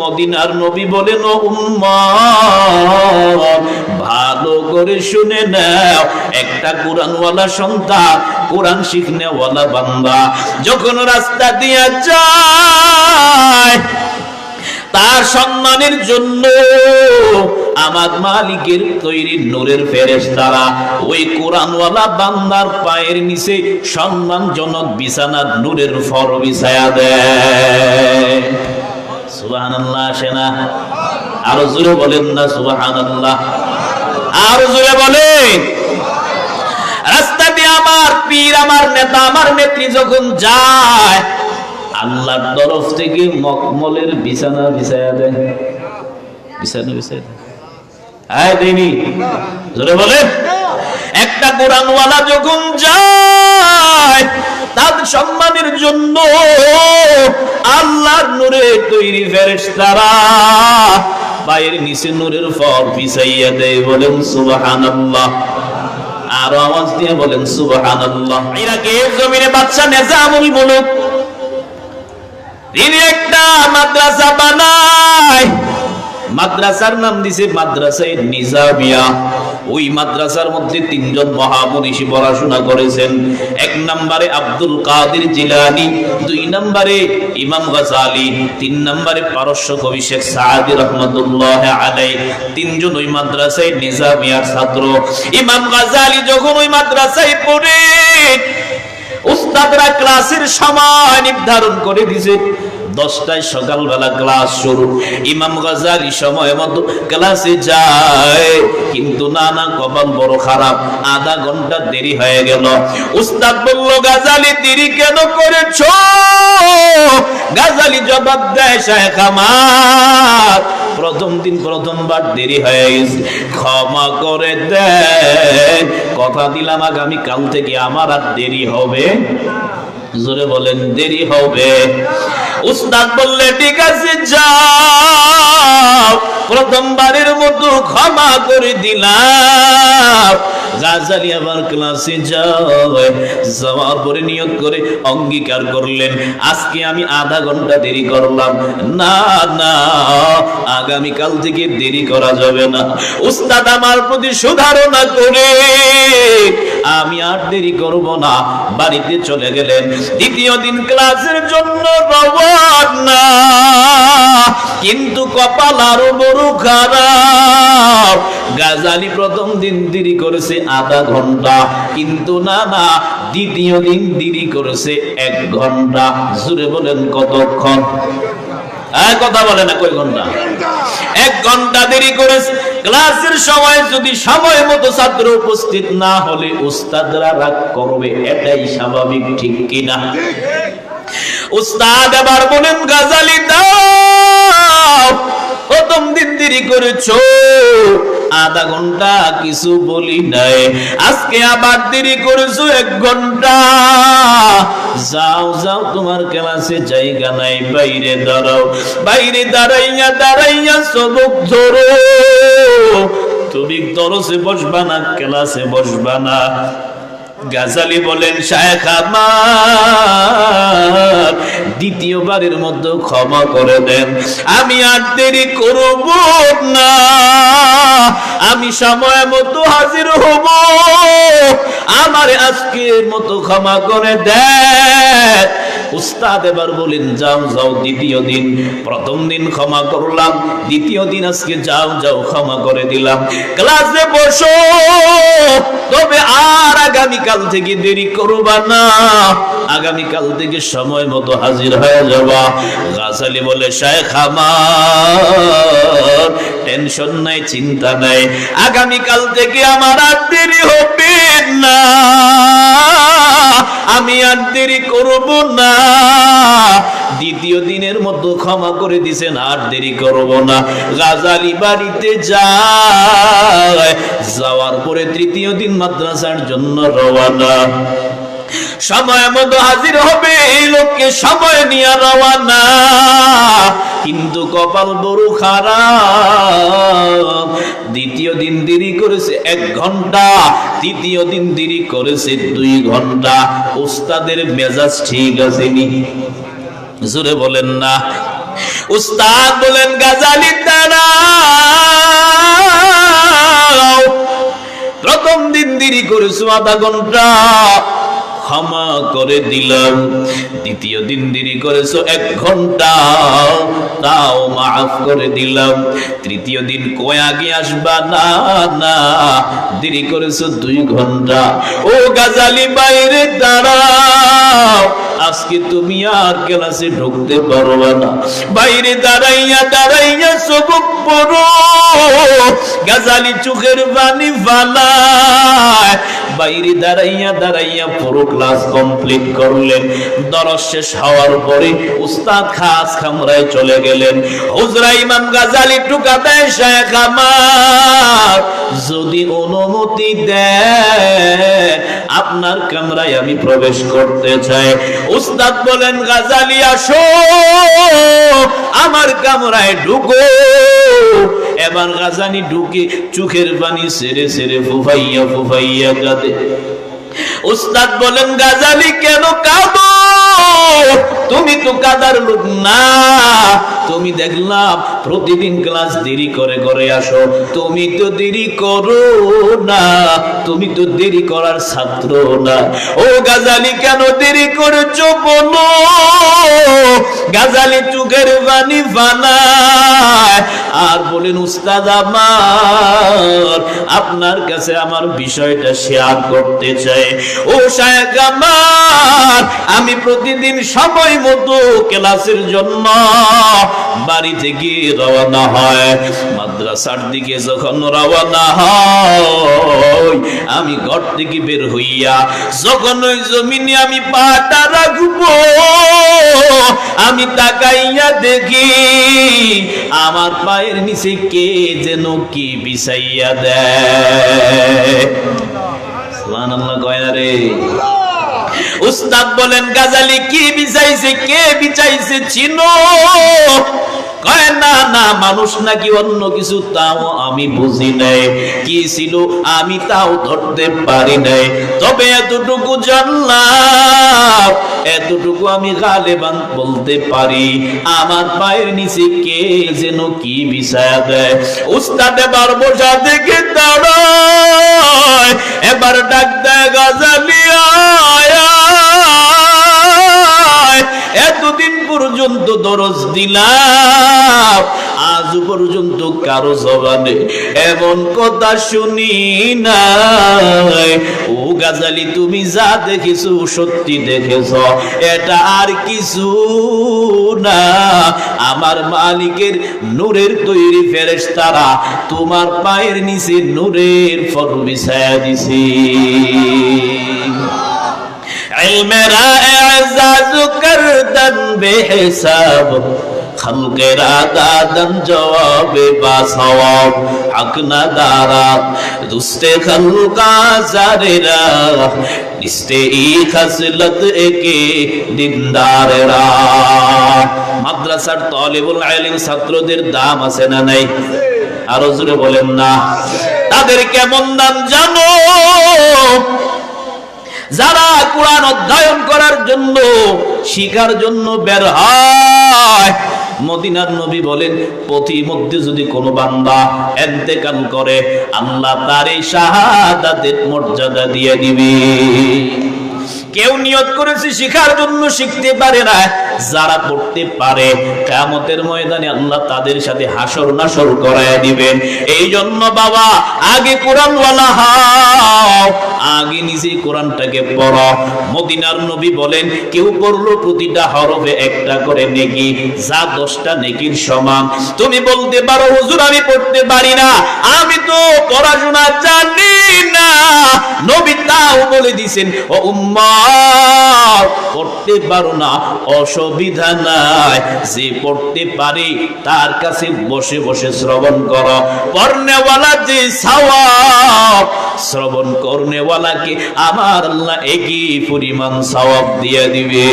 মদিনার নবী বলেন ভালো করে শুনে নাও, একটা কোরআনওয়ালা সন্তান, কোরআন শিখনেওয়ালা বান্দা, যখন রাস্তা দিয়ে যায়, তার সম্মানের জন্য আমার মালিকের তৈরি নূরের ফেরেশতারা, ওই কোরআনওয়ালা বান্দার পায়ের নিচে সম্মানজনক বিছানার নূরের ফর বিছায়া দেয়। সুবহানাল্লাহ, আসে না। আরও জোরে বলেন না আরও জোরে বলেন। রাস্তা দিয়ে আমার পীর, আমার নেতা, আমার নেত্রী যখন যায়, আল্লাহর তরফ থেকে মকমলের বিছানা দেয়। বিছানা দেয়। একটা কোরআনওয়ালা যখন যায়, তার সম্মানের জন্য আল্লাহর নূরে তৈরি ফেরেশতারা পায়ের নিচে নূরের ফল বিছাইয়া দেয় বলেন, সুবহানাল্লাহ। আর আওয়াজ দিয়ে বলেন, সুবহানাল্লাহ। ইরাকের জমিনে বাদশা নেজামুল মুলুক। তিনি একটা মাদ্রাসা বানায়। মাদ্রাসার নাম দিছে মাদ্রাসায় নিজামিয়া। ওই মাদ্রাসার মধ্যে তিনজন মহামনীষী পড়াশোনা করেছেন। এক নম্বরে আব্দুল কাদের জিলানি, দুই নম্বরে ইমাম গাজালি, তিন নম্বরে পারস্য কবি শেখ সাহাদি রহমতুল্লাহ আলাই তিনজন ওই মাদ্রাসায় নিজামিয়ার ছাত্র। ইমাম গাজালি যখন ওই মাদ্রাসায় পড়ে, উস্তাদরা ক্লাসের সময় নির্ধারণ করে দিছে। দশটায় সকালবেলা ক্লাস শুরু। ইমাম গাজালি সময় মতো ক্লাসে যায়। কিন্তু না না, কপাল বড় খারাপ। আধা ঘণ্টা দেরি হয়ে গেল। উস্তাদ বলল, গাজালি, দেরি কেন করেছ? গাজালি জবাব দেয় শাহেখ আমার, প্রথম দিন প্রথমবার দেরি হয়ে গেছে। ক্ষমা করে দেন। কথা দিলাম আগামী কাল থেকে, আমার আর দেরি হবে জোরে বলেন দেরি হবে। উস্তাদ বললে ঠিক আছে যাও। প্রথমবারের মতো ক্ষমা করে দিলাম। গাজালি আবার ক্লাসে যাওয়ার যাওয়ার পরে নিয়োগ করে অঙ্গীকার করলেন। আজকে আমি আধা ঘণ্টা দেরি করলাম। না না, আগামীকাল থেকে দেরি করা যাবে না। উস্তাদ আমার প্রতি সুধারণা করে আমি আর দেরি করব না। বাড়িতে চলে গেলেন। দ্বিতীয় দিন ক্লাসের জন্য রওনা কিন্তু কপাল আরও বড় খারাপ। গাজালি প্রথম দিন দেরি করেছে আধা ঘণ্টা। কিন্তু না না, দ্বিতীয় দিন দেরি করেছে এক ঘণ্টা। জুড়ে বলেন কতক্ষণ? হ্যাঁ এটাই স্বাভাবিক, ঠিক উস্তাদ আবার গাজালি দাও, প্রথম দিন দেরি করেছ। আধা ঘণ্টা কিছু বলি নাই। আজকে আবার দেরি করেছ এক ঘণ্টা। যাও যাও, তোমার ক্লাসে জায়গা নাই, বাইরে দাঁড়াও। বাইরে দাঁড়াইয়া দাঁড়াইয়া সবক ধরো। তুমি দরসে বসবা না, ক্লাসে বসবা না। গাজালি বলেন দ্বিতীয়বারের মধ্যে ক্ষমা করে দেন। আমি আর দেরি করব না। আমি সময় মতো হাজির হব। আমার আজকের মতো ক্ষমা করে দেন। উস্তাদ এবার বলেন, যাও যাও, দ্বিতীয় দিন। প্রথম দিন ক্ষমা করলাম, দ্বিতীয় দিন আজকে যাও যাও, ক্ষমা করে দিলাম। ক্লাসে বসো, তবে আর আগামীকাল থেকে দেরি করবা না। আগামীকাল থেকে সময় মতো হাজির হয়ে যাবা। গাছালি বলে, শেখ আমার টেনশন নাই, চিন্তা নাই। আগামীকাল থেকে আমার আর দেরি হবে না। আমি আর দেরি করব না। দ্বিতীয় দিনের মতো ক্ষমা করে দিছেন, আর দেরি করব না। গাজালি বাড়িতে যায়, যাওয়ার পরে তৃতীয় দিন মাদ্রাসার জন্য রওয়ানা সময় মতো হাজির হবে, এই লোককে সময় নিয়ে রওয়ানা কিন্তু কপাল বড় খারাপ। দ্বিতীয় দিন দেরি করেছে এক ঘণ্টা, তৃতীয় দিন দেরি করেছে দুই ঘণ্টা। উস্তাদের মেজাজ ঠিক আছে নি জোরে বলেন না। উস্তাদ বলেন, গাজালি দাঁড়াও। প্রথম দিন দেরি করেছ আধা ঘণ্টা। ক্ষমা করে দিলাম। দ্বিতীয় দিন দেরি করেছ, এক ঘণ্টা। তাও মাফ করে দিলাম। তৃতীয় দিন কয় আগে আসবা? না না। দেরি করেছ, দুই ঘণ্টা। ও গাজালি বাইরে দাঁড়াও। আজকে তুমি আর ক্লাসে ঢুকতে পারবে না। বাইরে দাঁড়াইয়া দাঁড়াইয়া সবক পড়ো। গাজালি চোখের বাণী ফালায়। বাইরে দাঁড়াইয়া দাঁড়াইয়া পুরো ক্লাস কমপ্লিট করলেন। দরস শেষ হওয়ার পরে উস্তাদ খাস খামরায় চলে গেলেন। হুজরা ইমাম গাজালি টুকা দেয় শেখ আমার, যদি অনুমতি দেন আপনার কামরায় আমি প্রবেশ করতে চাই। উস্তাদ বলেন, গাজালি, আসো, আমার কামরায় ঢুকো। এবার গাজানি ঢুকে চোখের পানি সেরে সেরে ফুফাইয়া ফুফাইয়া কাঁদে। উস্তাদ বলেন গাজালি কেন কাঁদো? তুমি তো কাদার লোক না। তুমি দেখলাম প্রতিদিন ক্লাস দেরি করে করে আসো। তুমি তো দেরি করো না। তুমি তো দেরি করার ছাত্র না। ও গাজালি, কেন দেরি করেছ বলো? গাজালি চোখের পানি বানায়। আর বলেন, উস্তাদ আমার, আপনার কাছে আমার বিষয়টা শেয়ার করতে চাই। ও শায়েখ আমার, আমি প্রতিদিন সময় মতো ক্লাসের জন্য রওনা হয়। মাদ্রাসার দিকে যখন রওনা হয়, আমি ঘর থেকে বের হইয়া যখন ওই জমিনে আমি পাটা রাখব, আমি তাকাইয়া দেখি আমার পায়ের নিচে কে যেন কি বিছাইয়া দেয়। রে? উস্তাদ বলেন, গাজালি কি বিছাইছে কে বিছাইছে চিনো? মানুষ নাকি অন্য কিছু, তাও আমি বুঝি নাই। কি ছিল আমি তাও ধরতে পারি নাই। তবে এতটুকু জানলাম, এতটুকু আমি গালেবান বলতে পারি। আমার পায়ের নিচে কে যেন কি বিছায়া দেয়? উস্তাদে এবার বসা দেখে দাঁড়ায় দিলাম আজ পর্যন্ত কারও জবানে এমন কথা শুনি নাই। ও গাজালি, তুমি যা দেখেছ, সত্যি দেখেছ, এটা আর কিছু না। আমার মালিকের নূরের তৈরি ফেরেস তারা তোমার পায়ের নিচে নূরের ফল বিছায়া দিছি। علم رائع زاد کردن بے حساب খালকেরা দাদন জবাবে বা সওয়াব হক না দারা দুস্তে খালকা জারেরা ই খাসলত একে মাদ্রাসার তলিবুল ইলম ছাত্রদের দাম আছে না নাই? আরও জোরে বলেন না। তাদের কেমন দাম জানো? যারা কোরআন অধ্যয়ন করার জন্য শিকার জন্য বের হয়। মদিনার নবী বলেন পথি মধ্যে যদি কোনো বান্দা এন্তেকাল করে, আল্লাহ তার এই শাহাদাতের মর্যাদা দিয়ে দিবে। কেউ নিয়ত করেছে শিখার জন্য শিখতে পারে না, যারা পড়তে পারে কেমতের ময়দানে আল্লাহ তাদের সাথে হাসর নাসর করায় দিবেন। এই জন্য বাবা, আগে কোরআন ওয়ালা হও আগে নিজে কোরআনটাকে পড়ো। মদিনার নবী বলেন, কেউ পড়ল প্রতিটা হরফে একটা করে নেকি, যা দশটা নেকির সমান। তুমি বলতে পারো, হুজুর, আমি পড়তে পারি না, আমি তো পড়াশোনা জানি না। নবী তাও বলে দিছেন, ও উম্মা পড়তে পারো না, অসুবিধা নাই। যে পড়তে পারে, তার কাছে বসে বসে শ্রবণ করো। পড়নেওয়ালা যে সওয়াব, শ্রবণ করনেওয়ালাকে আমার আল্লাহ একই পরিমাণ সওয়াব দিয়ে দিবে।